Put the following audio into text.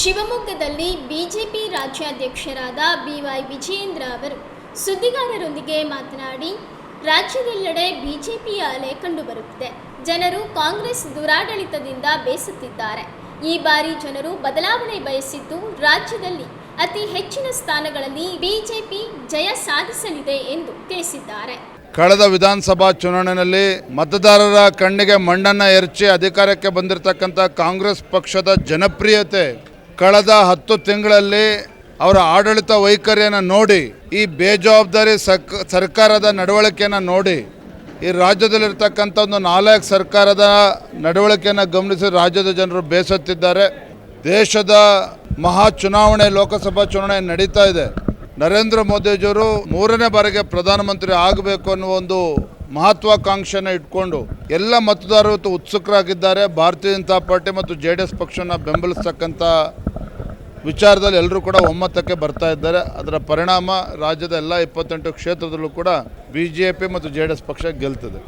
ಶಿವಮೊಗ್ಗದಲ್ಲಿ BJP ರಾಜ್ಯಾಧ್ಯಕ್ಷರಾದ B Y Vijayendra ಅವರು ಸುದ್ದಿಗಾರರೊಂದಿಗೆ ಮಾತನಾಡಿ, ರಾಜ್ಯದೆಲ್ಲೆಡೆ ಬಿಜೆಪಿಯ ಅಲೆ ಕಂಡುಬರುತ್ತಿದೆ. ಜನರು ಕಾಂಗ್ರೆಸ್ ದುರಾಡಳಿತದಿಂದ ಬೇಸತ್ತಿದ್ದಾರೆ. ಈ ಬಾರಿ ಜನರು ಬದಲಾವಣೆ ಬಯಸಿದ್ದು, ರಾಜ್ಯದಲ್ಲಿ ಅತಿ ಹೆಚ್ಚಿನ ಸ್ಥಾನಗಳಲ್ಲಿ ಬಿಜೆಪಿ ಜಯ ಸಾಧಿಸಲಿದೆ ಎಂದು ತಿಳಿಸಿದ್ದಾರೆ. ಕಳೆದ ವಿಧಾನಸಭಾ ಚುನಾವಣೆಯಲ್ಲಿ ಮತದಾರರ ಕಣ್ಣಿಗೆ ಮಣ್ಣನ್ನು ಎರಚಿ ಅಧಿಕಾರಕ್ಕೆ ಬಂದಿರತಕ್ಕಂಥ ಕಾಂಗ್ರೆಸ್ ಪಕ್ಷದ ಜನಪ್ರಿಯತೆ ಕಳೆದ ಹತ್ತು ತಿಂಗಳಲ್ಲಿ ಅವರ ಆಡಳಿತ ವೈಖರಿಯನ್ನು ನೋಡಿ, ಈ ಬೇಜವಾಬ್ದಾರಿ ಸಕ್, ಸರ್ಕಾರದ ನಡವಳಿಕೆಯನ್ನು ನೋಡಿ, ಈ ರಾಜ್ಯದಲ್ಲಿರ್ತಕ್ಕಂಥ ಒಂದು ನಾಲ್ಕು ಸರ್ಕಾರದ ನಡವಳಿಕೆಯನ್ನು ಗಮನಿಸಿ ರಾಜ್ಯದ ಜನರು ಬೇಸತ್ತಿದ್ದಾರೆ. ದೇಶದ ಮಹಾ ಚುನಾವಣೆ, ಲೋಕಸಭಾ ಚುನಾವಣೆ ನಡೀತಾ ಇದೆ. ನರೇಂದ್ರ ಮೋದಿಜಿಯವರು ಮೂರನೇ ಬಾರಿಗೆ ಪ್ರಧಾನಮಂತ್ರಿ ಆಗಬೇಕು ಅನ್ನುವ ಒಂದು ಮಹತ್ವಾಕಾಂಕ್ಷೆಯನ್ನು ಇಟ್ಕೊಂಡು ಎಲ್ಲ ಮತದಾರರು ಇವತ್ತು ಉತ್ಸುಕರಾಗಿದ್ದಾರೆ. ಭಾರತೀಯ ಜನತಾ ಪಾರ್ಟಿ ಮತ್ತು ಜೆ ಡಿ ಎಸ್ ಪಕ್ಷನ ಬೆಂಬಲಿಸ್ತಕ್ಕಂಥ ವಿಚಾರದಲ್ಲಿ ಎಲ್ಲರೂ ಕೂಡ ಒಮ್ಮತಕ್ಕೆ ಬರ್ತಾ ಇದ್ದಾರೆ. ಅದರ ಪರಿಣಾಮ ರಾಜ್ಯದ ಎಲ್ಲ ಇಪ್ಪತ್ತೆಂಟು ಕ್ಷೇತ್ರದಲ್ಲೂ ಕೂಡ ಬಿ ಜೆ ಪಿ ಮತ್ತು ಜೆ ಡಿ ಎಸ್ ಪಕ್ಷ ಗೆಲ್ತದೆ.